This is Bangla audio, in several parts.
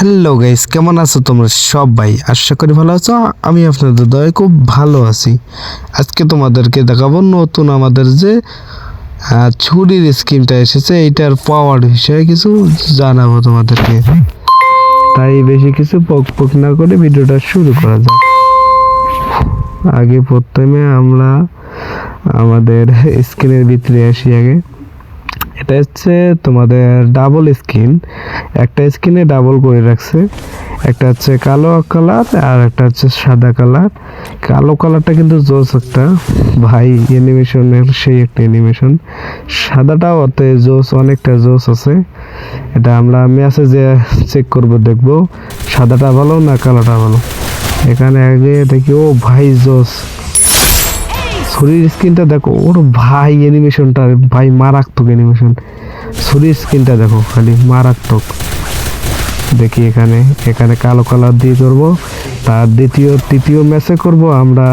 হ্যালো গাইস কেমন আছো তোমরা সবাই? আশা করি ভালো আছো। আমি আপনাদের দয় খুব ভালো আছি। আজকে তোমাদেরকে দেখাবো নতুন আমাদের যে ছুরির স্কিমটা এসেছে। এইটার পাওয়ার বিষয়ে কিছু জানাব তোমাদেরকে। তাই বেশি কিছু পক পক না করে ভিডিওটা শুরু করা যাক। আগে প্রথমে আমরা আমাদের স্ক্রিনের ভিতরে আসি আগে। এটা হচ্ছে তোমাদের ডাবল স্কিন একটা স্কিনে ডাবল করে রাখছে। একটা হচ্ছে কালো কালার আর একটা হচ্ছে সাদা কালার কালো কালারটা কিন্তু জোস একটা। ভাই অ্যানিমেশনের সেই একটা অ্যানিমেশন সাদাটাও অতে জোস, অনেকটা জোস আছে। এটা আমরা ম্যাচে যে চেক করব, দেখব। সাদাটা ভালো না কালোটা ভালো? এখানে আগে দেখি, ও ভাই, জোস। শরীর স্কিনটা দেখো, ওর ভাই অ্যানিমেশনটা ভাই মারাত্মক অ্যানিমেশন শরীর স্কিনটা দেখো, খালি মারাত্মক। দেখি এখানে এখানে কালো কালার দিয়ে করব তার দ্বিতীয়, তৃতীয় ম্যাচে করব আমরা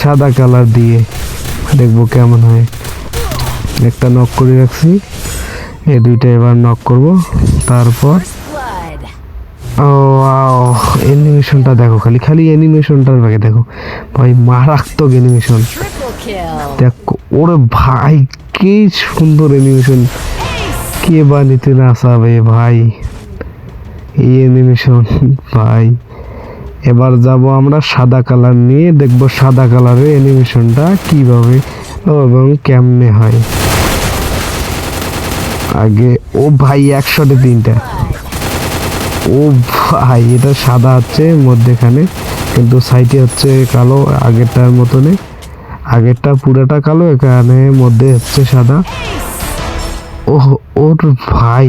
সাদা কালার দিয়ে। দেখব কেমন হয়। একটা নক করে রাখছি। এই দুইটা এবার নক করব। তারপর. ও অ্যানিমেশনটা দেখো খালি খালি অ্যানিমেশনটার বাকি দেখো। ভাই মারাত্মক অ্যানিমেশন. দেখো ওরে ভাই কি সুন্দর অ্যানিমেশন কে বা নিতে না ভাই? এই অ্যানিমেশন ভাই। এবার যাব আমরা সাদা কালার নিয়ে দেখব সাদা কালারের অ্যানিমেশনটা কীভাবে এবং কেমনে হয়। আগে ও ভাই একশোটে তিনটা। ও ভাই, এটা সাদা আছে মধ্যেখানে, কিন্তু সাইডে হচ্ছে কালো, আগেরটার মতনে আগেরটা পুরাটা কালো, এখানে মধ্যে হচ্ছে সাদা। ও ওর ভাই